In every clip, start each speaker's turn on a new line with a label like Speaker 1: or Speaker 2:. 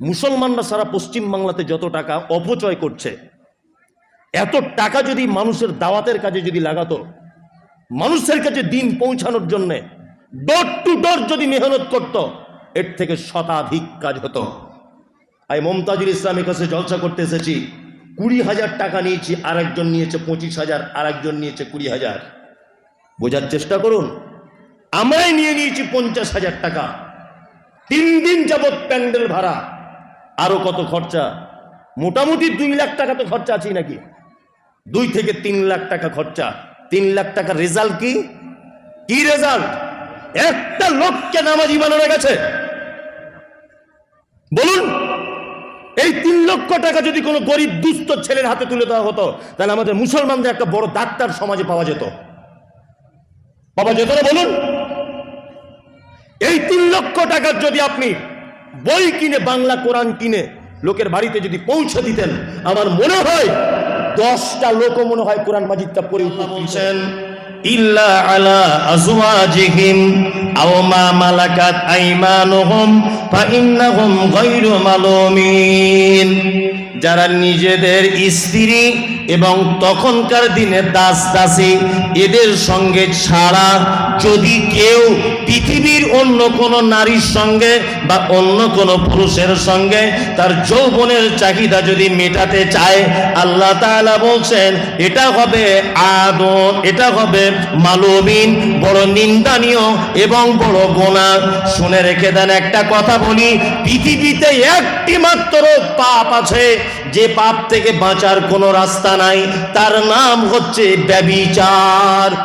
Speaker 1: মুসলমানরা সারা পশ্চিম বাংলাতে যত টাকা অপচয় করছে, এত টাকা যদি মানুষের দাওয়াতের কাজে যদি লাগাতো, মানুষের কাছে দিন পৌঁছানোর জন্য ডোর টু ডোর যদি মেহনত করত, এর থেকে শতাধিক কাজ হতো। আমি মমতাজুল ইসলামের কাছে জলসা করতে এসেছি, কুড়ি হাজার টাকা নিয়েছি, আরেকজন নিয়েছে পঁচিশ হাজার, আরেকজন নিয়েছে কুড়ি হাজার। বোঝার চেষ্টা করুন, আমরাই নিয়ে নিয়েছি পঞ্চাশ হাজার টাকা। তিন দিন যাবৎ প্যান্ডেল ভাড়া। আরও কত খরচা? মোটামুটি দুই লাখ টাকা তো খরচা আছে নাকি? দুই থেকে তিন লাখ টাকা খরচা। তিন লাখ টাকা রেজাল্ট কি? কি রেজাল্ট একটা লোককে নামাজি বানানো গেছে। বলুন, এই তিন লক্ষ টাকা যদি কোনো গরিব, দুস্থ ছেলের হাতে তুলে দেওয়া হতো, তাহলে আমাদের মুসলমানদের একটা বড় ডাক্তার সমাজে পাওয়া যেত। পাওয়া যেত না বলুন? এই তিন লক্ষ টাকার যদি আপনি বই কিনে, বাংলা কোরআন কিনে লোকের বাড়িতে যদি পৌঁছে দিতেন, আমার মনে হয় দশটা লোক মনে হয় কোরআন মাজিদটা পড়ে বলছেন,
Speaker 2: ইল্লা আলা যারা নিজেদের স্ত্রী এবং তখনকার দিনে দাস দাসী, এদের সঙ্গে ছাড়া যদি কেউ পৃথিবীর অন্য কোনো নারীর সঙ্গে বা অন্য কোনো পুরুষের সঙ্গে তার যৌবনের চাহিদা যদি মেটাতে চায়, আল্লাহ তাআলা বলছেন, এটা হবে আদন এটা হবে মালবিন বড় নিন্দানীয় এবং বড় গোনা শুনে রেখে দেন একটা কথা বলি, পৃথিবীতে একটি মাত্র পাপ আছে যে পাপ থেকে বাঁচার কোনো রাস্তা নাই, তার নাম হচ্ছে ব্যবিচার।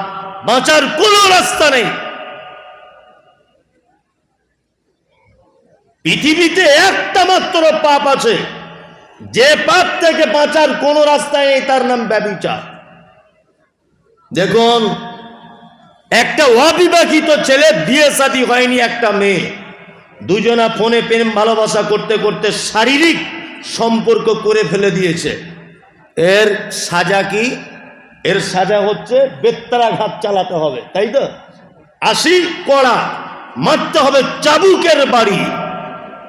Speaker 2: বাঁচার কোনো রাস্তা নেই। পৃথিবীতে একটা মাত্র পাপ আছে। যে পাপ থেকে বাঁচার কোনো রাস্তা নেই, তার নাম ব্যবিচার। দেখুন, একটা অবিবাহিত ছেলে বিয়ে শাদী হয়নি একটা মেয়ে। দুজনা ফোনে প্রেম ভালোবাসা করতে করতে শারীরিক সম্পর্ক করে ফেলে দিয়েছে। এর সাজা কি? এর সাজা হচ্ছে বেত্তারাঘাত চালাতে হবে, তাই তো? আশি কড়া মারতে হবে চাবুকের বাড়ি।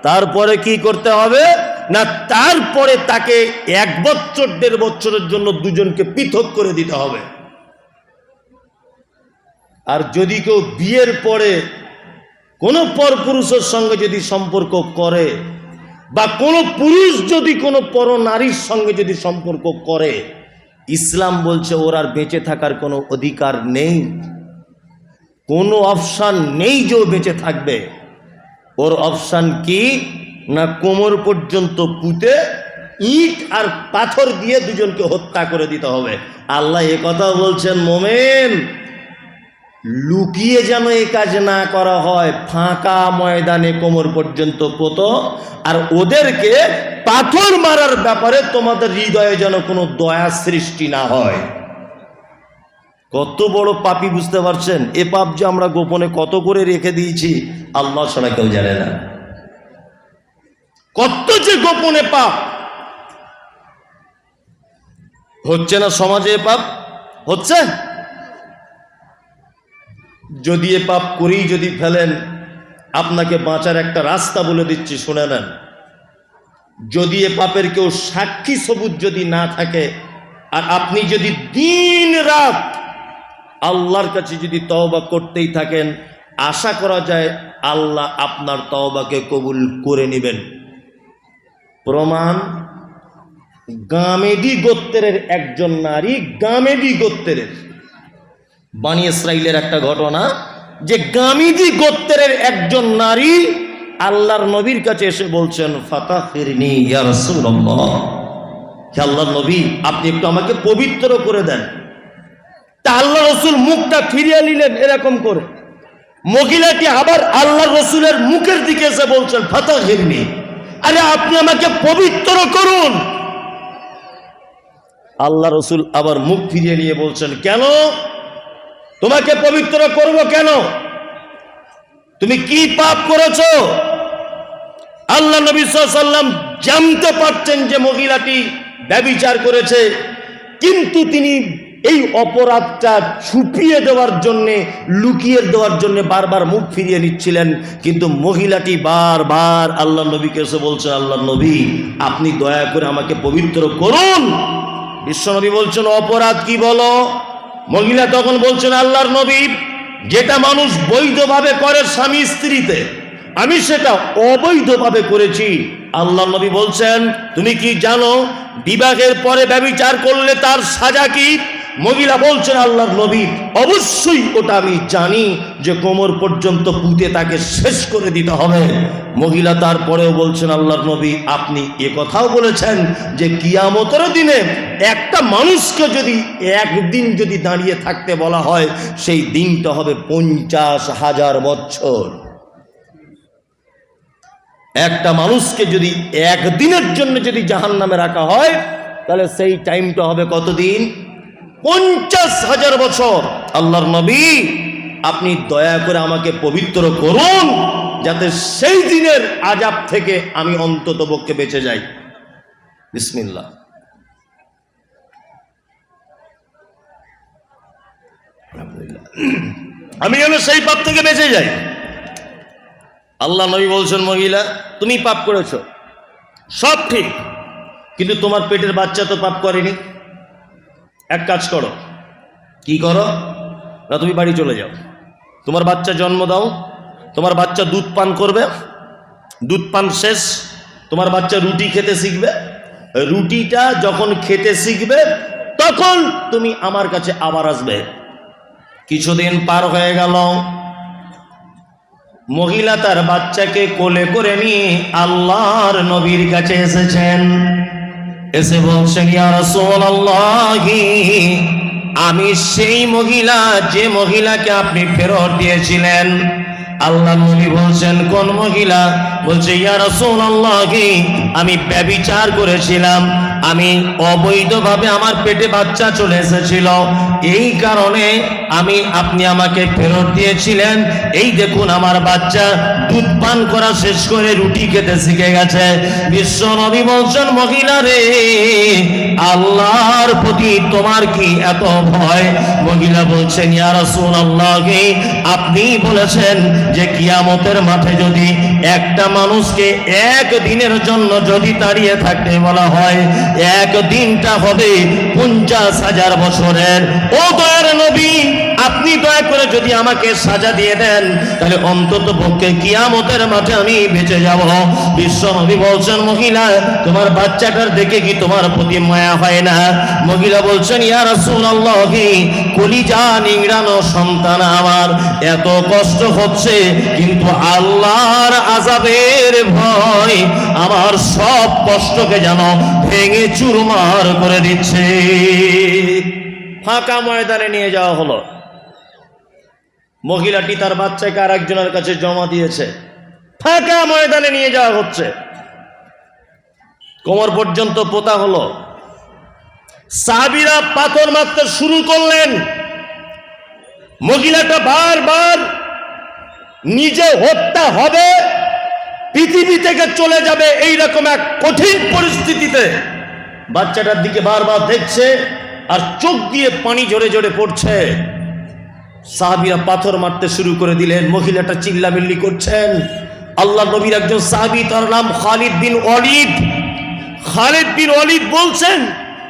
Speaker 2: তারপরে কি করতে হবে? না, তারপরে তাকে এক বছর, দেড় বছরের জন্য দুজনকে পৃথক করে দিতে হবে। আর যদি কেউ বিয়ের পরে কোনো পরপুরুষের সঙ্গে যদি সম্পর্ক করে বা কোনো পুরুষ যদি কোনো পর নারীর সঙ্গে যদি সম্পর্ক করে, ইসলাম বলছে ওর আর বেঁচে থাকার কোনো অধিকার নেই। কোনো অপশান নেই যে ও বেঁচে থাকবে। ওর অপশান কি? না কোমর পর্যন্ত পুঁতে ইট আর পাথর দিয়ে দুজনকে হত্যা করে দিতে হবে। আল্লাহ এ কথা বলছেন, মোমেন। লুকিয়ে যেন এই কাজ না করা হয়, ফাঁকা ময়দানে কোমর পর্যন্ত পোত। আর ওদেরকে পাথর মারার ব্যাপারে তোমাদের হৃদয়ে যেন কোনো দয়া সৃষ্টি না হয়। কত বড় পাপি বুঝতে পারছেন? এ পাপ যে আমরা গোপনে কত করে রেখে দিয়েছি, আল্লাহ ছাড়া কেউ জানে না। কত যে গোপনে পাপ। হচ্ছে না সমাজে এ পাপ? হচ্ছে? যদি এ পাপ করেই যদি ফেলেন, আপনাকে বাঁচার একটা রাস্তা বলে দিচ্ছি, শুনে নেন। যদি এ পাপের কেউ সাক্ষী সবুজ যদি না থাকে, আর আপনি যদি দিন রাত আল্লাহর কাছে যদি তওবা করতেই থাকেন, আশা করা যায় আল্লাহ আপনার তওবাকে কবুল করে নেবেন। প্রমাণ গামেডি গোত্রের একজন নারী গামেডি গোত্রের। বানি ইসরাইলের একটা ঘটনা যে গামিদি গোত্রের একজন নারী আল্লাহর নবীর কাছে এসে বলছেন ফাতা ফিরনি রাসূলুল্লাহ। হে আল্লাহর নবী, আপনি একটু আমাকে পবিত্র করে দেন। তা আল্লাহ রসুল মুখটা ফিরিয়ে নিলেন এরকম করে। মহিলাটি আবার আল্লাহ রসুলের মুখের দিকে এসে বলছেন ফাতা ফিরনি আরে, আপনি আমাকে পবিত্র করুন। আল্লাহ রসুল আবার মুখ ফিরিয়ে নিয়ে বলছেন, কেন? তোমাকে পবিত্র করব কেন? তুমি কি পাপ করেছ? আল্লাহ নবী সাল্লাম জানতে পারছেন যে মহিলাটি ব্যবিচার করেছে, কিন্তু তিনি
Speaker 1: এই অপরাধটা ছুপিয়ে দেওয়ার জন্যে, লুকিয়ে দেওয়ার জন্য বারবার মুখ ফিরিয়ে নিচ্ছিলেন, কিন্তু মহিলাটি বারবার আল্লাহ নবীকে এসে বলছেন আল্লাহ নবী, আপনি দয়া করে আমাকে পবিত্র করুন। বিশ্বনবী বলছেন, অপরাধ কি বলো? মহিলা তখন বলছেন, আল্লাহর নবী, যেটা মানুষ বৈধভাবে করে স্বামী স্ত্রীতে, আমি সেটা অবৈধভাবে করেছি। আল্লাহ নবী বলছেন, তুমি কি জানো, বিবাহের পরে ব্যবিচার করলে তার সাজা কি? মহিলা বলছেন, আল্লাহর নবী, অবশ্যই ওটা আমি জানি যে কোমর পর্যন্ত পুঁতে তাকে শেষ করে দিতে হবে। মহিলা তারপরেও বলছেন, আল্লাহর নবী, আপনি এ কথাও বলেছেন যে কিয়ামতের দিনে একটা মানুষকে যদি একদিন যদি দাঁড়িয়ে থাকতে বলা হয়, সেই দিনটা হবে পঞ্চাশ হাজার বছর। একটা মানুষকে যদি একদিনের জন্য যদি জাহান নামে রাখা হয়, তাহলে সেই টাইমটা হবে কতদিন? পঞ্চাশ হাজার বছর আল্লাহর নবী, আপনি দয়া করে আমাকে পবিত্র করুন, যাতে সেই দিনের আজাব থেকে আমি অন্তত পক্ষে বেঁচে যাই। বিসমিল্লা আমি যেন সেই পাপ থেকে বেঁচে যাই। আল্লাহ নবী বলছেন, মহিলা, তুমি পাপ করেছ। সব ঠিক। কিন্তু তোমার পেটের বাচ্চা তো পাপ করেনি। এক কাজ করো। কি করো? না, তুমি বাড়ি চলে যাও। তোমার বাচ্চা জন্ম দাও। তোমার বাচ্চা দুধ পান করবে। দুধ পান শেষ। তোমার বাচ্চা রুটি খেতে শিখবে। রুটিটা যখন খেতে শিখবে, তখন তুমি আমার কাছে আবার আসবে। কিছুদিন পার হয়ে গেল। মহিলা তার বাচ্চাকে কোলে করে নিয়ে আল্লাহর নবীর কাছে এসেছেন। এসে বলছেন আমি সেই মহিলা, যে মহিলাকে আপনি ফেরত দিয়েছিলেন। আল্লাহ নবী বলছেন, কোন মহিলা? বলছে আমি ব্যভিচার করেছিলাম। আমি অবৈধভাবে আমার পেটে বাচ্চা চলে এসেছিল। এই কারণে আমি, আপনি আমাকে ফেরত দিয়েছিলেন। এই দেখুন, আমার বাচ্চা দুধ পান করা শেষ করে রুটি খেতে শিখে গেছে। বিশ্ব নবী বলছেন, মহিলা রে, আল্লাহর প্রতি তোমার কি এত ভয়? মহিলা বলছেন, ইয়া রাসূলুল্লাহি, আপনি বলেছেন যে কিয়ামতের মাঠে যদি একটা মানুষকে এক দিনের জন্য যদি দাঁড়িয়ে থাকতে বলা হয়, এক দিনটা হবে পঞ্চাশ হাজার বছরের। ও দয়ার নবী আপনি দয়া করে যদি আমাকে সাজা দিয়ে দেন, তাহলে অন্তত পক্ষে কিয়ামতের মাঠে আমি বেঁচে যাব। বিশ্ব নবী বলছেন, মহিলা, তোমার বাচ্চাটার দেখে কি তোমার প্রতি মায়া হয় না? মহিলা বলছেন, ইয়া রাসূলুল্লাহি, কলিজা নিংড়ানো সন্তান আমার, এত কষ্ট হচ্ছে, কিন্তু আল্লাহর আজাবের ভয় আমার সব কষ্টকে যেন ভেঙে চুরমার করে দিচ্ছে। ফাঁকা ময়দানে নিয়ে যাওয়া হলো। মহিলাটি তার বাচ্চাকে আর একজনের কাছে জমা দিয়েছে। ফাঁকা ময়দানে নিয়ে যাওয়া হচ্ছে। কোমর পর্যন্ত পোতা হলো। সাহাবিরা পাথর মারতে শুরু করলেন। মহিলাটা বারবার নিজে হত্যা হবে, পৃথিবী থেকে চলে যাবে এই রকম এক কঠিন পরিস্থিতিতে। বাচ্চাটার দিকে বারবার দেখছে আর চোখ দিয়ে পানি জোরে জোরে পড়ছে। সাহাবিরা পাথর মারতে শুরু করে দিলেন, মহিলাটা চিল্লামিল্লি করছেন। আল্লাহ নবীর একজন সাহাবি, তার নাম খালিদ বিন অলিদ খালিদ বিন অলিদ বলছেন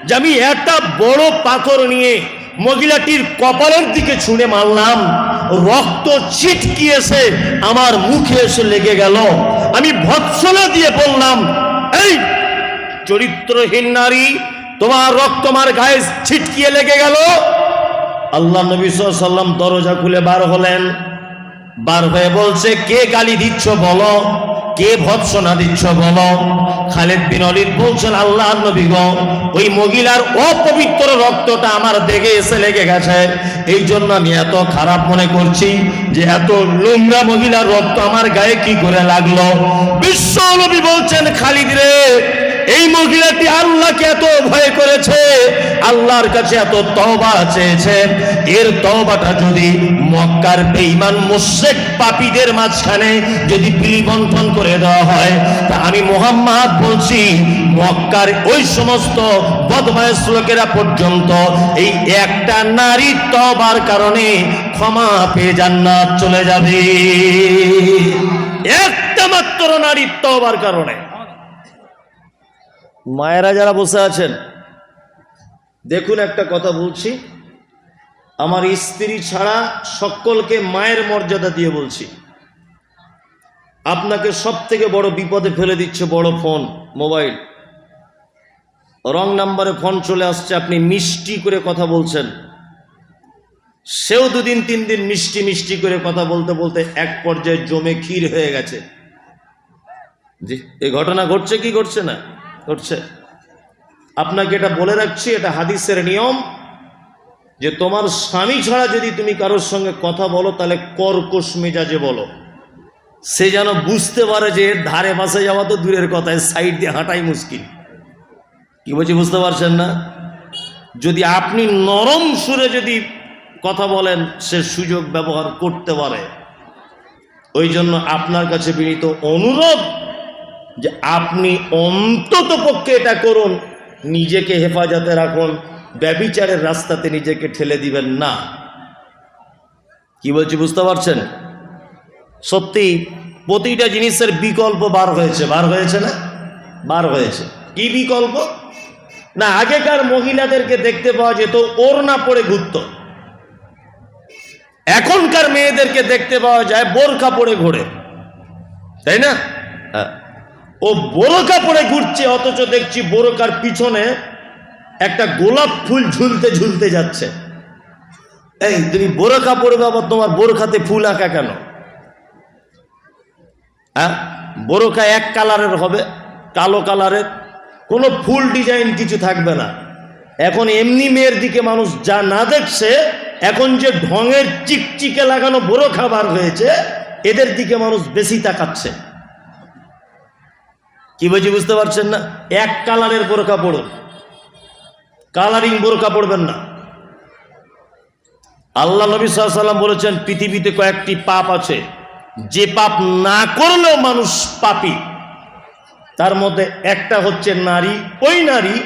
Speaker 1: যে, আমি একটা বড় পাথর নিয়ে মহিলাটির কপালের দিকে ছুঁড়ে মারলাম। রক্ত ছিটকিয়েছে, আমার মুখে এসে লেগে গেল। আমি ভৎসনা দিয়ে বললাম, এই চরিত্রহীন নারী, তোমার রক্ত আমার গায়ে ছিটকিয়ে লেগে গেল? আল্লাহ নবী সাল্লাম দরজা খুলে বার হলেন। বার হয়ে বলছে, কে গালি দিচ্ছ বলো? কে ভৎসনা দিচ্ছ বলো? খালেদ বিন অলিদ বলছেন, আল্লাহ নবী গো, ওই মহিলার অপবিত্র রক্তটা আমার দেখে এসে লেগে গেছে। এই জন্য আমি এত খারাপ মনে করছি যে এত নোংরা মহিলার রক্ত আমার গায়ে কি করে লাগল? বিশ্ব নবী বলছেন, খালিদ রে এই মহিলাটি আল্লাহকে এত ভয় করেছে, আল্লাহর কাছে এত তওবা চেয়েছে। এর তওবাটা যদি মক্কার বেঈমান মুশরিক পাপীদের মাঝখানে যদি বিলিবন্টন করে দেওয়া হয়, তা আমি মোহাম্মদ বলছি, মক্কার ওই সমস্ত বদমায়েশ লোকেরা পর্যন্ত এই একটা নারী তওবার কারণে ক্ষমা পেয়ে জান্নাত চলে যাবে। একটা মাত্র নারীর তওবার কারণে। মায়েরা যারা বসে আছেন, দেখুন একটা কথা বলছি। আমার স্ত্রী ছাড়া সকলকে মায়ের মর্যাদা দিয়ে বলছি। আপনাকে সব থেকে বড় বিপদে ফেলে দিচ্ছে বড় ফোন, মোবাইল। রং নাম্বারে ফোন চলে আসছে, আপনি মিষ্টি করে কথা বলছেন। সেও দুদিন, তিন দিন মিষ্টি মিষ্টি করে কথা বলতে বলতে এক পর্যায়ে জমে ক্ষীর হয়ে গেছে। জি এই ঘটনা ঘটছে কি ঘটছে না? ঘটছে আপনাকে এটা বলে রাখছি, এটা হাদিসের নিয়ম যে তোমার স্বামী ছাড়া যদি তুমি কারোর সঙ্গে কথা বলো, তাহলে কর্কশ মেজাজে বলো। সে যেন বুঝতে পারে যে ধারে পাশে যাওয়া তো দূরের কথায় সাইড দিয়ে হাঁটাই মুশকিল। কি বলছি, বুঝতে পারছেন না? যদি আপনি নরম সুরে যদি কথা বলেন, সে সুযোগ ব্যবহার করতে পারে। ওই জন্য আপনার কাছে বিনীত অনুরোধ যে আপনি অন্তত পক্ষে এটা করুন, নিজেকে হেফাজতে রাখুন, ব্যবিচারের রাস্তাতে নিজেকে ঠেলে দিবেন না। কি বলছি বুঝতে পারছেন? সত্যি, প্রতিটা জিনিসের বিকল্প বার হয়েছে। বার হয়েছে না? বার হয়েছে। কি বিকল্প? না, আগেকার মহিলাদেরকে দেখতে পাওয়া যেত ওর না পড়ে ঘুরত। এখনকার মেয়েদেরকে দেখতে পাওয়া যায়, বোরখা পরে ঘোরে। তাই না? হ্যাঁ। ও বোরকা পরে ঘুরছে, অথচ দেখছি বোরকার পিছনে একটা গোলাপ ফুল ঝুলতে ঝুলতে যাচ্ছে। এই, তুমি বোরকা পরবে আবার তোমার বোরখাতে ফুল আঁকা কেন? হ্যাঁ? বোরকা এক কালারের হবে, কালো কালারের। কোনো ফুল ডিজাইন কিছু থাকবে না। এখন এমনি মেয়ের দিকে মানুষ যা না দেখছে, এখন যে ঢঙের চিকচিকে লাগানো বোরখা বার হয়েছে, এদের দিকে মানুষ বেশি তাকাচ্ছে। কি বলছি বুঝতে পারছেন না? এক কালারের বোরকা পড়ুন। কালারিং বোরকা পড়বেন না। আল্লাহ নবী সাল্লাম বলেছেন, পৃথিবীতে কয়েকটি পাপ আছে। যে পাপ না করলেও মানুষ পাপী। তার মধ্যে একটা হচ্ছে নারী। ওই নারী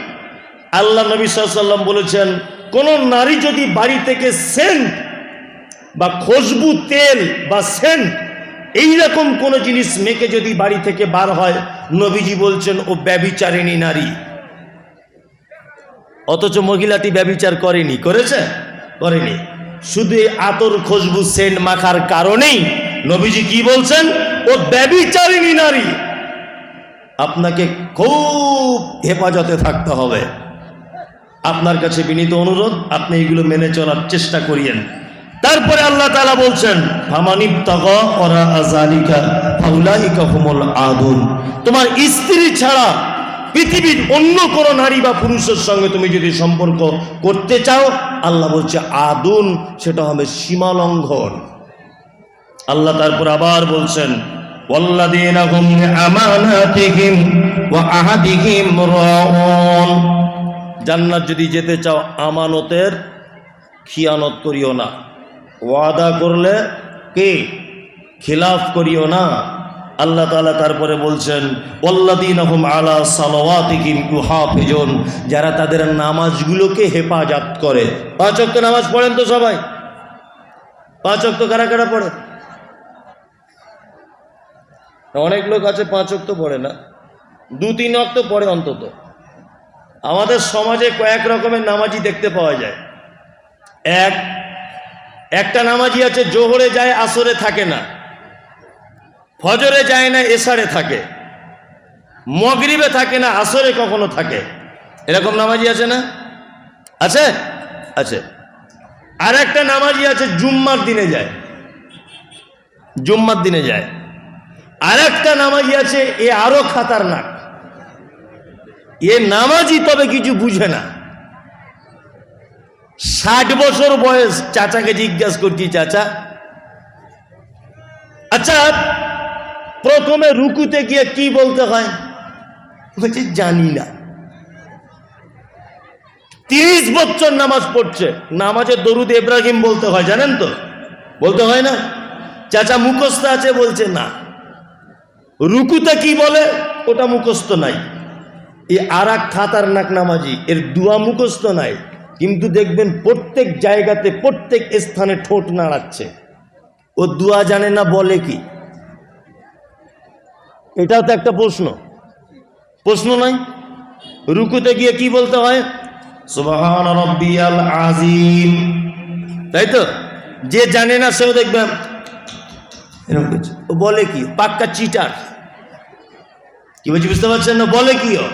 Speaker 1: আল্লাহ নবী সাল্লাম বলেছেন, কোন নারী যদি বাড়ি থেকে সেন্ট বা খুশবু তেল বা সেন্ট এইরকম কোনো জিনিস মেকে যদি বাড়ি থেকে বার হয়, নবীজি বলছেন, ও ব্যবিচারিণী নারী। অথচ মহিলাটি ব্যবিচার করেনি, করেছে? করেনি। শুধু আতর খুশবু সেন্ট মাখার কারণেই নবীজি কি বলছেন? ও ব্যবিচারিণী নারী। আপনাকে খুব হেফাজতে থাকতে হবে। আপনার কাছে বিনীত অনুরোধ, আপনি এগুলো মেনে চলার চেষ্টা করিয়েন। তারপরে আল্লাহ তালা বলছেন ফামানিব তরা ফাউলাহিকা হুমল আদুন। তোমার স্ত্রী ছাড়া পৃথিবীর অন্য কোনো নারী বা পুরুষের সঙ্গে তুমি যদি সম্পর্ক করতে চাও, আল্লাহ বলছে, আদুন, সেটা হবে সীমালঙ্ঘন আল্লাহ তারপর আবার বলছেন জান্নাত যদি যেতে চাও, আমানতের খিয়ানত করিও না। ওয়াদা করলে কে? খিলাফ করিও না। আল্লাহ তালা তারপরে বলছেন ওয়াল্লাযীনাহুম আলা ইউহাফিজুন যারা তাদের নামাজগুলোকে হেফাজত করে। পাঁচ ওয়াক্ত নামাজ পড়েন তো সবাই? পাঁচ ওয়াক্ত কারা কারা পড়ে? অনেক লোক আছে পাঁচ অক্ত পড়ে না। দু তিন অক্ত পড়ে অন্তত। আমাদের সমাজে কয়েক রকমের নামাজি দেখতে পাওয়া যায়। এক একটা নামাজি আছে, জোহরে যায়, আসরে থাকে না। ফজরে যায় না, এসারে থাকে। মগরিবে থাকে না, আসরে কখনো থাকে। এরকম নামাজি আছে না? আছে? আছে। আর একটা নামাজি আছে, জুম্মার দিনে যায়। জুম্মার দিনে যায়। আর একটা নামাজি আছে, এ আরও খাতারনাক। এ নামাজি তবে কিছু বুঝে না। ষাট বছর বয়স চাচাকে জিজ্ঞাসা করছি, চাচা আচ্ছা প্রথমে রুকুতে গিয়ে কি বলতে হয়? বলছে, জানি না। তিরিশ বছর নামাজ পড়ছে। নামাজের দরুদ ইব্রাহিম বলতে হয়, জানেন তো? বলতে হয় না? চাচা মুখস্থ আছে বলছে, না। রুকুতে কি বলে, ওটা মুখস্থ নাই। এই আর এক খাতার নাক নামাজি, এর দুয়া মুখস্থ নাই। কিন্তু দেখবেন প্রত্যেক জায়গাতে, প্রত্যেক স্থানে ঠোঁট নাড়াচ্ছে। ও দুয়া জানে না, বলে কি? এটাও তো একটা প্রশ্ন। প্রশ্ন নাই? রুকুতে গিয়ে কি বলতে হয়? আজিম তাই তো? যে জানে না, সেও দেখবেন এরকম। ও বলে কি? পাক্কা চিটার কি বলছি, বুঝতে পারছেন না? বলে কি ও?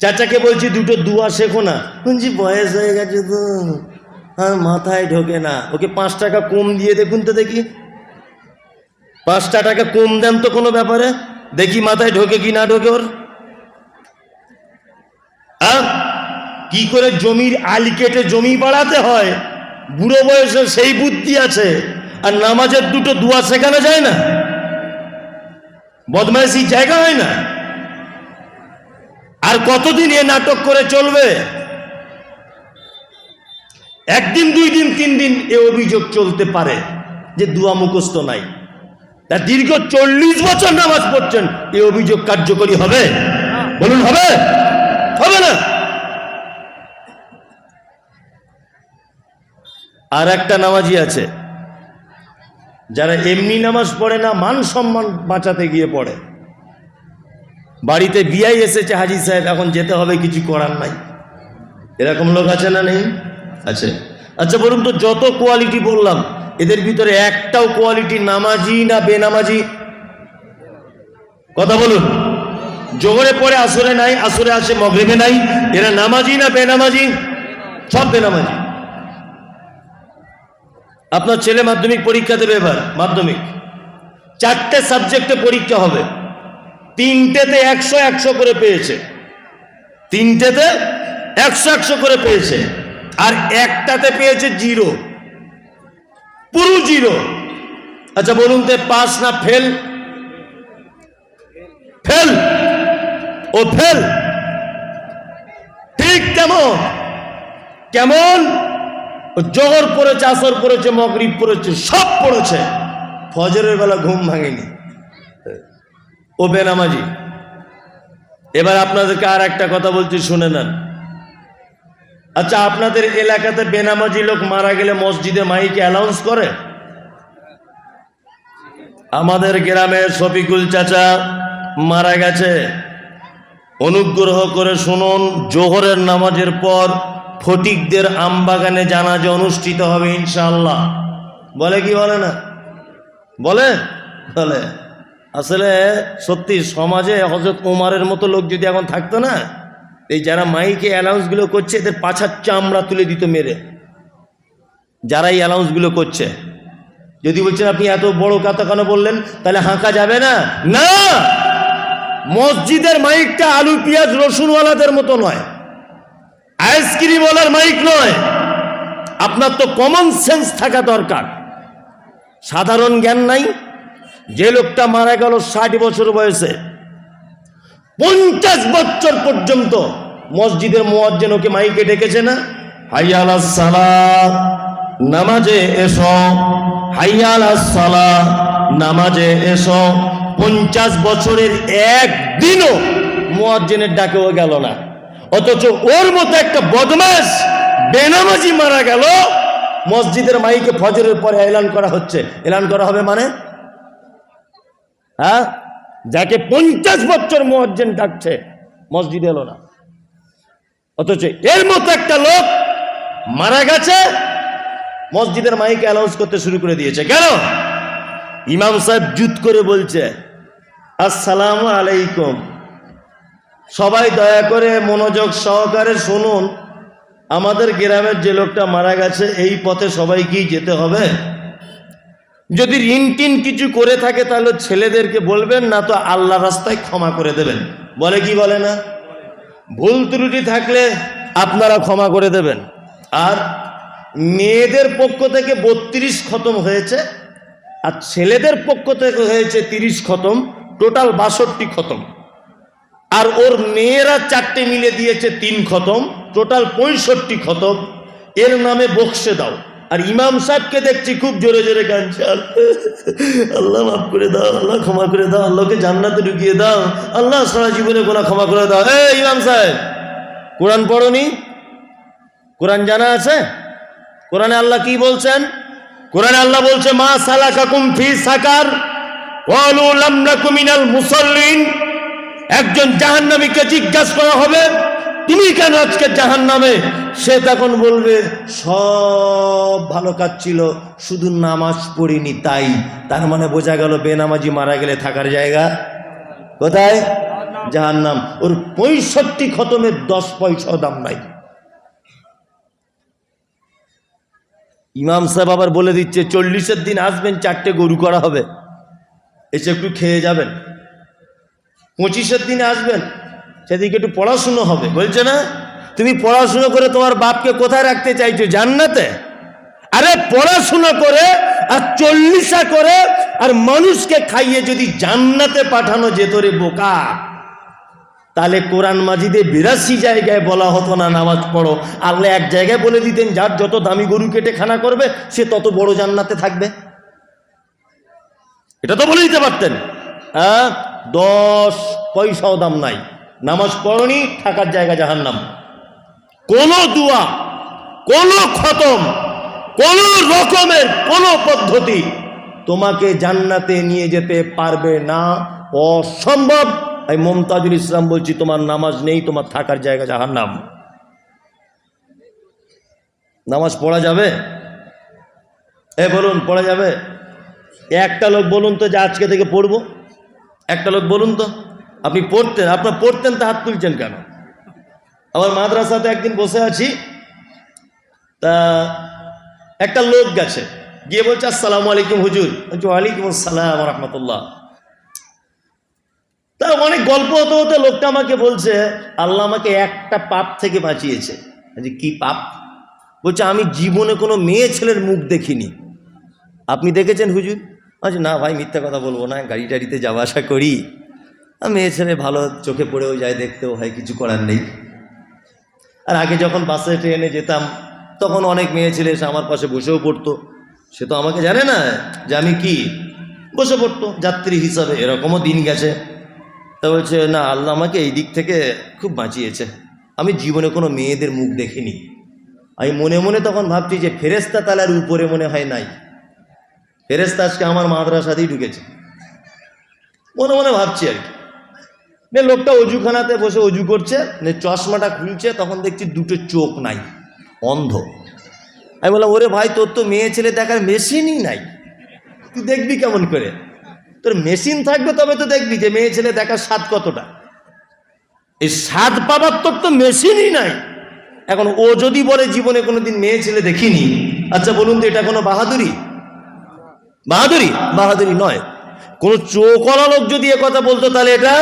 Speaker 1: চাচাকে বলছি, দুটো দুয়া শেখো না। বলছি, বয়স হয়ে গেছে তো। আর মাথায় ঢোকে না। ওকে পাঁচ টাকা কম দিয়ে দেখুন তো দেখি। পাঁচটা টাকা কম দেন তো কোনো ব্যাপারে। দেখি মাথায় ঢোকে কি না ঢোকে ওর? কি করে জমির আলি কেটে জমি বাড়াতে হয়? বুড়ো বয়সে সেই বুদ্ধি আছে। আর নামাজের দুটো দুয়া শেখানো যায় না? বদমাইশি জায়গা হয় না? আর কতদিন এ নাটক করে চলবে? একদিন, দুই দিন, তিন দিন এ অভিযোগ চলতে পারে যে দুয়া মুখস্থ নাই। তা দীর্ঘ চল্লিশ বছর নামাজ পড়ছেন, এ অভিযোগ কার্যকরী হবে? বলুন, হবে? হবে না? আর একটা নামাজি আছে, যারা এমনি নামাজ পড়ে না, মান সম্মান বাঁচাতে গিয়ে পড়ে। বাড়িতে বিয়াই এসেছে হাজি সাহেব, এখন যেতে হবে, কিছু করার নাই। এরকম লোক আছে না নেই? আছে। আচ্ছা বলুন তো, যত কোয়ালিটি বললাম, এদের ভিতরে একটাও কোয়ালিটি নামাজি না বেনামাজি? কথা বলুন। জোহরে পরে আসরে নাই, আসরে আসে মগরিবে নাই, এরা নামাজি না বেনামাজি? সব বেনামাজি। আপনার ছেলে মাধ্যমিক পরীক্ষা দেবে এবার, মাধ্যমিক। চারটে সাবজেক্টে পরীক্ষা হবে। তিনটেতে একশো একশো করে পেয়েছে। তিনটেতে একশো একশো করে পেয়েছে। আর একটাতে পেয়েছে জিরো। পুরো জিরো। আচ্ছা বলুন তো, পাস না ফেল? ফেল। ও ফেল। ঠিক কেমন? কেমন? জোহর পড়েছে, আসর পড়েছে, মগরিব পড়েছে, সব পড়েছে। ফজরের বেলা ঘুম ভাঙেনি। ও বেনামাজি। এবার আপনাদেরকে আর একটা কথা বলছি, শুনে নেন। আচ্ছা আপনাদের এলাকাতে বেনামাজি লোক মারা গেলে মসজিদে মাইকে অ্যালাউন্স করে? আমাদের গ্রামের শফিকুল চাচা মারা গেছে। অনুগ্রহ করে শুনুন, জোহরের নামাজের পর ফটিকদের আমবাগানে জানাজা অনুষ্ঠিত হবে ইনশাআল্লাহ। বলে কি বলে না? বলে? বলে। আসলে সত্যি সমাজে হজরত উমারের মতো লোক যদি এখন থাকতো না, এই যারা মাইকে অ্যানাউন্সগুলো করছে, এদের পাছার চামড়া তুলে দিত মেরে। যারা এই অ্যানাউন্সগুলো করছে। যদি বলছেন আপনি এত বড় কথা কেন বললেন, তাহলে হাঁকা যাবে না? না! মসজিদের মাইকটা আলু, পেঁয়াজ, রসুনওয়ালাদের মতো নয়। আইসক্রিমওয়ালার মাইক নয়। আপনার তো কমন সেন্স থাকা দরকার। সাধারণ জ্ঞান নাই। যে লোকটা মারা গেল ষাট বছর বয়সে, পঞ্চাশ বছর পর্যন্ত মসজিদের মোয়াজ্জেন ওকে মাইকে ডেকেছে না? হাইয়াল সালা নামাজে এসো। হাইয়াল সালা নামাজে এসো। পঞ্চাশ বছরের একদিনও মোয়াজ্জেনের ডাকেও গেল না। অথচ ওর মতো একটা বদমাস বেনামাজি মারা গেল, মসজিদের মাইকে ফজরের পরে এলান করা হচ্ছে। এলান করা হবে মানে? হ্যাঁ? যাকে পঞ্চাশ বছর মোয়াজ্জেন ডাকছে, মসজিদে এলো না। অথচ এর মতো একটা লোক মারা গেছে, মসজিদের মাইকে অ্যানাউন্স করতে শুরু করে দিয়েছে। কেন? ইমাম সাহেব জুত করে বলছে, আসসালামু আলাইকুম। সবাই দয়া করে মনোযোগ সহকারে শুনুন। আমাদের গ্রামের যে লোকটা মারা গেছে, এই পথে সবাইকেই যেতে হবে। যদি ঋণ টিন কিছু করে থাকে, তাহলে ছেলেদেরকে বলবেন, না তো আল্লাহ রাস্তায় ক্ষমা করে দেবেন। বলে কি বলে না? ভুল ত্রুটি থাকলে আপনারা ক্ষমা করে দেবেন। আর মেয়েদের পক্ষ থেকে বত্রিশ খতম হয়েছে, আর ছেলেদের পক্ষ থেকে হয়েছে তিরিশ খতম, টোটাল বাষট্টি খতম।
Speaker 2: আর ওর মেয়েরা চারটে মিলে দিয়েছে তিন খতম, টোটাল পঁয়ষট্টি খতম। এর নামে বক্সে দাও। আর ইমাম সাহেবকে দেখছি খুব জোরে জোরে কাঁদছে। আল্লাহ মাফ করে দাও, আল্লাহ ক্ষমা করে দাও, আল্লাহকে জান্নাতে ঢুকিয়ে দাও, আল্লাহ সারা জীবনে গোনা ক্ষমা করে দাও। এ ইমাম সাহেব, কোরআন পড়নি? কোরআন জানা আছে? কোরআনে আল্লাহ কি বলছেন? কোরআনে আল্লাহ বলছে, মা সালাকাকুম ফি সাকার মুসাল্লিন। একজন জাহান্নামীকে জিজ্ঞাসা করা হবে তুমি কেন আজকে জাহান্নামে? সে তখন বলবে, সব ভালো কাজ ছিল, শুধু নামাজ পড়িনি তাই। তার মানে বোঝা গেল বেনামাজি মারা গেলে থাকার জায়গা কোথায়? জাহান্নাম। ওর পঁয়ষট্টি খতমের দশ পয়সাও দাম নাই। ইমাম সাহেব আবার বলে দিচ্ছে, চল্লিশের দিন আসবেন, চারটে গরু করা হবে। এসে একটু খেয়ে যাবেন। পঁচিশের দিনে আসবেন সেদিকে একটু পড়াশুনো হবে, বলছে না? তুমি পড়াশুনো করে তোমার বাপকে কোথায় রাখতে চাইছো, জান্নাতে? আরে পড়াশুনো করে আর চল্লিশা করে আর মানুষকে খাইয়ে যদি জান্নাতে পাঠানো যেত রে বোকা, তাহলে কোরআন মাজিদে বিরাশি জায়গায় বলা হতো না, নামাজ পড়ো। আল্লাহ এক জায়গায় বলে দিতেন, যার যত দামি গরু কেটে খানা করবে, সে তত বড় জান্নাতে থাকবে। এটা তো বলে দিতে পারতেন। হ্যাঁ দশ পয়সাও দাম নাই। নামাজ পড়নি, থাকার জায়গা জাহান্নাম। কোন দুয়া, কোন খতম, কোন রকমের কোন পদ্ধতি তোমাকে জান্নাতে নিয়ে যেতে পারবে না। অসম্ভব। আমি মমতাজুল ইসলাম বলছি, তোমার নামাজ নেই, তোমার থাকার জায়গা জাহান্নাম। নামাজ পড়া যাবে? এ, বলুন, পড়া যাবে? একটা লোক বলুন তো যে আজকে থেকে পড়ব। একটা লোক বলুন তো। আপনি পড়তেন, আপনার পড়তেন তা হাত তুলছেন কেন? আমার মাদ্রাসাতে একদিন বসে আছি, তা একটা লোক গেছে, গিয়ে বলছে, আসসালামু আলাইকুম হুজুর। বলছি, ওয়ালাইকুম আসসালাম রহমতুল্লাহ। তা অনেক গল্প হতে হতে লোকটা আমাকে বলছে, আল্লাহ আমাকে একটা পাপ থেকে বাঁচিয়েছে। যে কি পাপ? বলছে, আমি জীবনে কোনো মেয়ে ছেলের মুখ দেখিনি। আপনি দেখেছেন হুজুর? আচ্ছা না ভাই, মিথ্যা কথা বলব না গাড়ি টাড়িতে যাওয়া আসা করি। মেয়ে ছেলে ভালো চোখে পড়েও যায় দেখতেও হয়, কিছু করার নেই। আর আগে যখন বাসে, ট্রেনে যেতাম, তখন অনেক মেয়ে ছেলে এসে আমার পাশে বসেও পড়তো। সে তো আমাকে জানে না যে আমি কি। বসে পড়তো, যাত্রী হিসাবে, এরকমও দিন গেছে। তা বলছে, না, আল্লাহ আমাকে এই দিক থেকে খুব বাঁচিয়েছে। আমি জীবনে কোনো মেয়েদের মুখ দেখিনি। আমি মনে মনে তখন ভাবছি যে ফেরেস্তা তালার উপরে মনে হয় নাই। ফেরেস্তা আজকে আমার মাদ্রাসাতেই ঢুকেছে। মনে মনে ভাবছি আর কি। নে, লোকটা অজুখানাতে বসে অজু করছে, নে, চশমাটা খুলছে, তখন দেখছি দুটো চোখ নাই, অন্ধ। আমি বললাম, ওরে ভাই, তোর তো মেয়ে ছেলে দেখার মেশিনই নাই। তুই দেখবি কেমন করে? তোর মেশিন থাকবে, তবে তো দেখবি যে মেয়ে ছেলে দেখার স্বাদ কতটা। এই স্বাদ পাবার তোর তো মেশিনই নাই। এখন ও যদি বলে জীবনে কোনোদিন মেয়ে ছেলে দেখিনি আচ্ছা বলুন তো এটা কোনো বাহাদুরি? বাহাদুরি? বাহাদুরি নয়। কোনো চোখওয়ালা লোক যদি কথা বলতো তাহলে এটা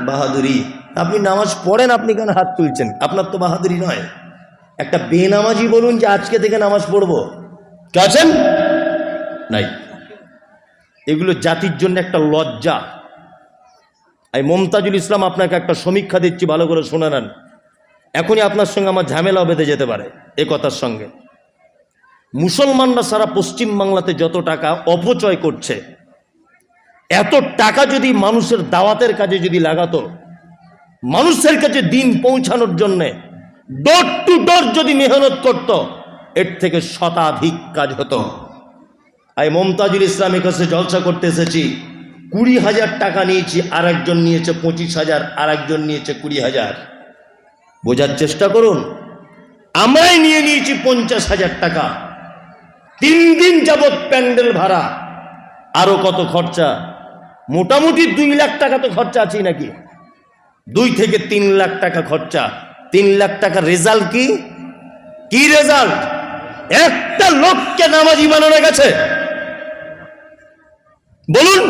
Speaker 2: বাহাদুরি। আপনি নামাজ পড়েন, আপনি কেন হাত তুলছেন? আপনার তো বাহাদুরি নয়। একটা বেনামাজি বলুন যে আজকে থেকে নামাজ পড়ব। কে আছেন? নাই। এগুলো জাতির জন্য একটা লজ্জা। এই মমতাজুল ইসলাম আপনাকে একটা সমীক্ষা দিচ্ছি, ভালো করে শুনে নেন। এখনই আপনার সঙ্গে আমার ঝামেলা বেঁধে যেতে পারে এ কথার সঙ্গে। মুসলমানরা সারা পশ্চিম বাংলাতে যত টাকা অপচয় করছে এত টাকা যদি মানুষের দাওয়াতের কাজে যদি লাগাতো, মানুষের কাছে দিন পৌঁছানোর জন্যে ডোর টু ডোর যদি মেহনত করত, এর থেকে শতাধিক কাজ হতো। আই মমতাজুল ইসলামের কাছে জলসা করতে এসেছি, কুড়ি হাজার টাকা নিয়েছি আর একজন নিয়েছে পঁচিশ হাজার আর একজন নিয়েছে কুড়ি হাজার। বোঝার চেষ্টা করুন আমরাই নিয়ে নিয়েছি পঞ্চাশ হাজার টাকা। তিন দিন যাবৎ প্যান্ডেল ভাড়া, আরও কত খরচা? মোটামুটি দুই লাখ টাকা তো খরচা আছেই নাকি? দুই থেকে তিন লাখ টাকা খরচা। তিন লাখ টাকা রেজাল্ট কি? কি রেজাল্ট একটা লোককে নামাজি বানানো গেছে। বলুন,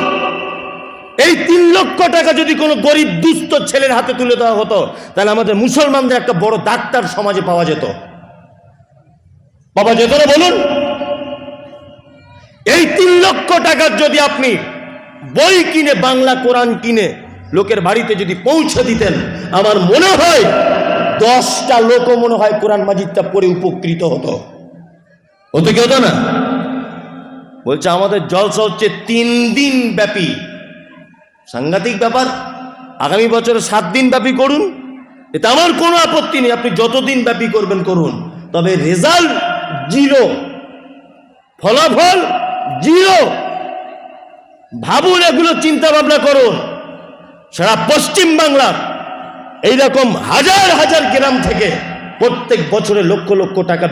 Speaker 2: এই তিন লক্ষ টাকা যদি কোনো গরিব দুস্থ ছেলের হাতে তুলে দেওয়া হতো, তাহলে আমাদের মুসলমানদের একটা বড় ডাক্তার সমাজে পাওয়া যেত। পাওয়া যেত না বলুন? এই তিন লক্ষ টাকার যদি আপনি বই কিনে, বাংলা কোরআন কিনে
Speaker 1: লোকের বাড়িতে যদি পৌঁছে দিতেন, আমার মনে হয় দশটা লোকও মনে হয় কোরআন মাজিদটা পড়ে উপকৃত হতো। হতো কি হতো না? বলছে, আমাদের জলসা হচ্ছে তিন দিন ব্যাপী। সাংঘাতিক ব্যাপার। আগামী বছরে সাত দিন ব্যাপী করুন। এতে আমার কোনো আপত্তি নেই, আপনি যতদিন ব্যাপী করবেন, করুন। তবে রেজাল্ট জিরো। ফলাফল জিরো। ভাবুন এগুলো চিন্তা ভাবনা করুন সারা পশ্চিম বাংলা এইরকম হাজার হাজার গ্রাম থেকে প্রত্যেক বছরে লক্ষ লক্ষ টাকা